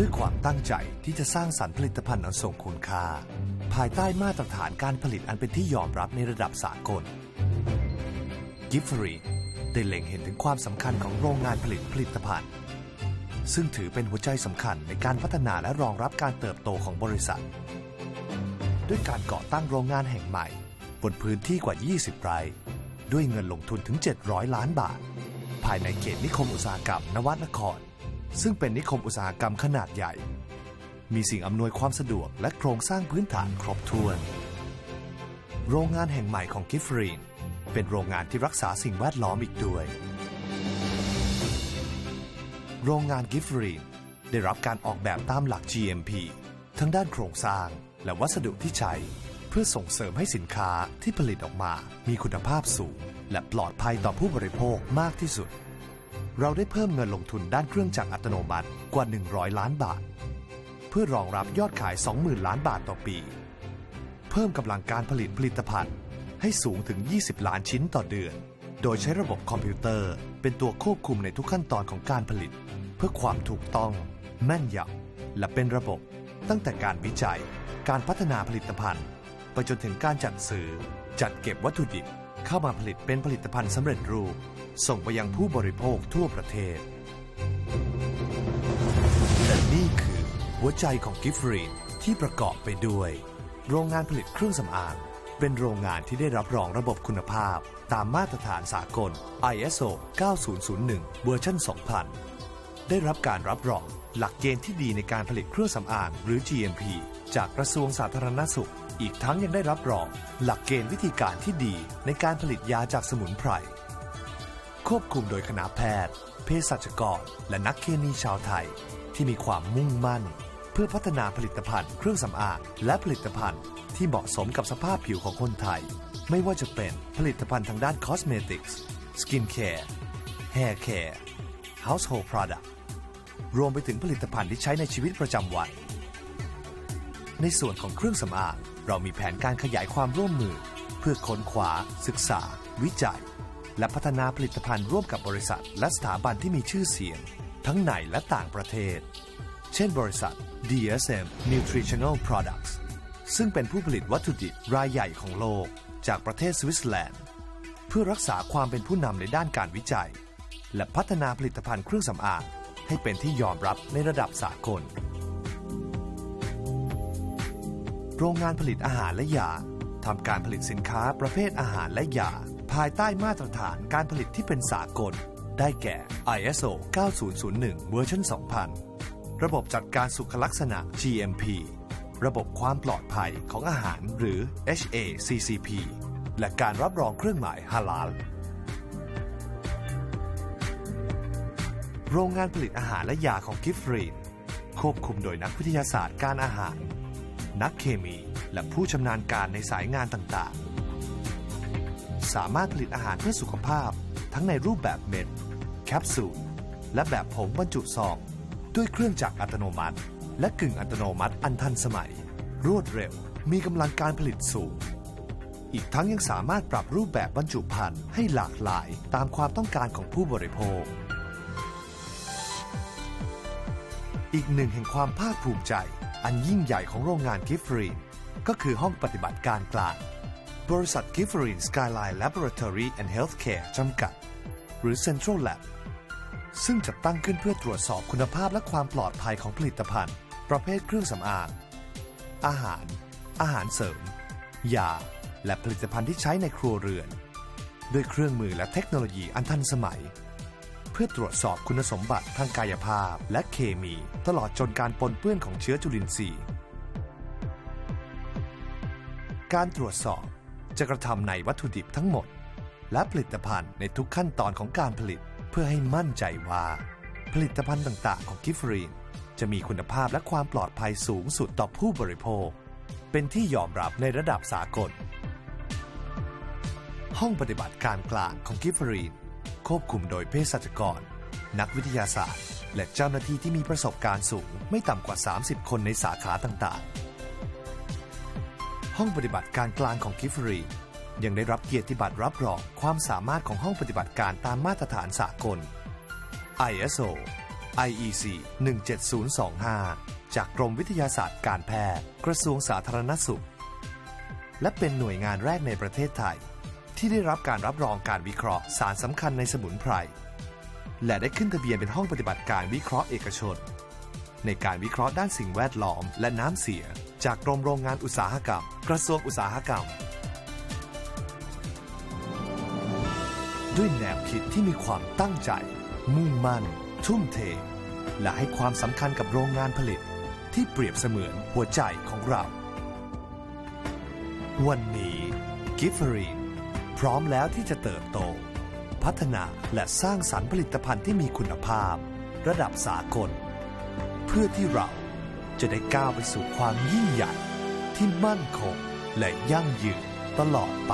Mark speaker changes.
Speaker 1: ด้วยความตั้งใจที่จะสร้างสรรค์ผลิตภัณฑ์อันทรงคุณค่า ภายใต้มาตรฐานการผลิตอันเป็นที่ยอมรับในระดับสากล กิฟฟรีได้เล็งเห็นถึงความสำคัญของโรงงานผลิตผลิตภัณฑ์ ซึ่งถือเป็นหัวใจสำคัญในการพัฒนาและรองรับการเติบโตของบริษัท ด้วยการก่อตั้งโรงงานแห่งใหม่ บนพื้นที่กว่า 20 ไร่ ด้วยเงินลงทุนถึง 700 ล้านบาท ภายในเขตนิคมอุตสาหกรรมนวัดนคร ซึ่งเป็นนิคมอุตสาหกรรมขนาดใหญ่ มีสิ่งอำนวยความสะดวกและโครงสร้างพื้นฐานครบถ้วน โรงงานแห่งใหม่ของกิฟฟรีน เป็นโรงงานที่รักษาสิ่งแวดล้อมอีกด้วย โรงงานกิฟฟรีนได้รับการออกแบบตามหลัก GMP ทั้งด้านโครงสร้างและวัสดุที่ใช้ เพื่อส่งเสริมให้สินค้าที่ผลิตออกมา มีคุณภาพสูง และปลอดภัยต่อผู้บริโภคมากที่สุด เราได้เพิ่มเงินลงทุนด้านเครื่องจักรอัตโนมัติกว่า 100 ล้านบาท เพื่อรองรับยอดขาย 20,000 ล้านบาทต่อปี เพิ่มกำลังการผลิตผลิตภัณฑ์ ให้สูงถึง 20 ล้านชิ้นต่อเดือน โดยใช้ระบบคอมพิวเตอร์ เป็นตัวควบคุมในทุกขั้นตอนของการผลิต เพื่อความถูกต้อง แม่นยำและเป็นระบบ ตั้งแต่การวิจัย การพัฒนาผลิตภัณฑ์ ไปจนถึงการจัดซื้อจัดเก็บวัตถุดิบเข้ามาผลิตเป็นผลิตภัณฑ์สำเร็จรูป ส่งไปยังผู้บริโภคทั่วประเทศ และนี่คือหัวใจของกิฟฟรีนที่ประกอบไปด้วย โรงงานผลิตเครื่องสำอาง เป็นโรงงานที่ได้รับรองระบบคุณภาพ ตามมาตรฐานสากล ISO 9001 เวอร์ชัน2000 ได้รับการรับรองหลักเกณฑ์ที่ดีในการผลิตเครื่องสำอางหรือ GMP จากกระทรวงสาธารณสุข อีกทั้งยังได้รับรอง หลักเกณฑ์วิธีการที่ดีในการผลิตยาจากสมุนไพร ควบคุมโดยคณะแพทย์ เภสัชกร และนักเคมีชาวไทย ที่มีความมุ่งมั่น เพื่อพัฒนาผลิตภัณฑ์เครื่องสำอางและผลิตภัณฑ์ที่เหมาะสมกับสภาพผิวของคนไทย ไม่ว่าจะเป็นผลิตภัณฑ์ทางด้านคอสเมติกส์สกินแคร์แฮร์แคร์ household product รวมไปถึงผลิตภัณฑ์ที่ใช้ในชีวิตประจำวัน ในส่วนของเครื่องสำอางเรามีแผนการขยายความร่วมมือ เพื่อค้นคว้าศึกษา วิจัย และพัฒนาผลิตภัณฑ์ร่วมกับบริษัท และสถาบันที่มีชื่อเสียง ทั้งในและต่างประเทศ เช่นบริษัท DSM Nutritional Products ซึ่งเป็นผู้ผลิตวัตถุดิบรายใหญ่ของโลก จากประเทศสวิตเซอร์แลนด์ เพื่อรักษาความเป็นผู้นำในด้านการวิจัย และพัฒนาผลิตภัณฑ์เครื่องสำอางให้เป็นที่ยอมรับในระดับสากล โรงงานผลิตอาหารและยาทำการผลิตสินค้าประเภทอาหารและยา ภายใต้มาตรฐานการผลิตที่เป็นสากล ได้แก่ ISO 9001 เวอร์ชัน2000 ระบบจัดการสุขลักษณะ GMP ระบบความปลอดภัยของอาหารหรือ HACCP และการรับรองเครื่องหมายฮาลาล โรงงานผลิตอาหารและยาของกิฟฟรีนควบคุมโดยนักวิทยาศาสตร์การอาหาร นักเคมี และผู้ชำนาญการในสายงานต่างๆ สามารถผลิตอาหารเพื่อสุขภาพ ทั้งในรูปแบบเม็ด แคปซูล และแบบผงบรรจุซองด้วยเครื่องจักรอัตโนมัติ และกึ่งอัตโนมัติอันทันสมัย รวดเร็วมีกำลังการผลิตสูง อีกทั้งยังสามารถปรับรูปแบบบรรจุภัณฑ์ให้หลากหลายตามความต้องการของผู้บริโภค อีกหนึ่งแห่งความภาคภูมิใจ อันยิ่งใหญ่ของโรงงานกิฟฟรีนก็คือห้องปฏิบัติการกลาง บริษัทกิฟฟรีนสกายไลน์ Laboratory and Healthcare จำกัด หรือ Central Lab ซึ่งจัดตั้งขึ้นเพื่อตรวจสอบคุณภาพและความปลอดภัยของผลิตภัณฑ์ ประเภทเครื่องสำอาง อาหาร อาหารเสริม ยา และผลิตภัณฑ์ที่ใช้ในครัวเรือน ด้วยเครื่องมือและเทคโนโลยีอันทันสมัย เพื่อตรวจสอบคุณสมบัติทางกายภาพและเคมี ตลอดจนการปนเปื้อนของเชื้อจุลินทรีย์ การตรวจสอบ จะกระทำในวัตถุดิบทั้งหมด และผลิตภัณฑ์ในทุกขั้นตอนของการผลิต เพื่อให้มั่นใจว่า ผลิตภัณฑ์ต่าง ๆ ของกิฟฟรีน จะมีคุณภาพและความปลอดภัยสูงสุดต่อผู้บริโภค เป็นที่ยอมรับในระดับสากล ห้องปฏิบัติการกลางของกิฟฟรีน ควบคุมโดยเภสัชกร นักวิทยาศาสตร์ และเจ้าหน้าที่ที่มีประสบการณ์สูงไม่ต่ำกว่า 30 คนในสาขาต่าง ๆ ห้องปฏิบัติการกลางของกิฟฟรี ยังได้รับเกียรติบัตรรับรองความสามารถของห้องปฏิบัติการตามมาตรฐานสากล ISO IEC 17025 จากกรมวิทยาศาสตร์การแพทย์กระทรวงสาธารณสุข และเป็นหน่วยงานแรกในประเทศไทย ที่ได้รับการรับรองการวิเคราะห์สารสำคัญในสมุนไพร และได้ขึ้นทะเบียนเป็นห้องปฏิบัติการวิเคราะห์เอกชน ในการวิเคราะห์ด้านสิ่งแวดล้อมและน้ำเสีย จากกรมโรงงานอุตสาหกรรม กระทรวงอุตสาหกรรม ด้วยแนวคิดที่มีความตั้งใจ มุ่งมั่น ทุ่มเท และให้ความสำคัญกับโรงงานผลิต ที่เปรียบเสมือนหัวใจของเรา วันนี้กิฟฟรีนพร้อมแล้วที่จะเติบโต พัฒนาและสร้างสรรค์ผลิตภัณฑ์ที่มีคุณภาพ ระดับสากล เพื่อที่เรา จะได้ก้าวไปสู่ความยิ่งใหญ่ที่มั่นคงและยั่งยืนตลอดไป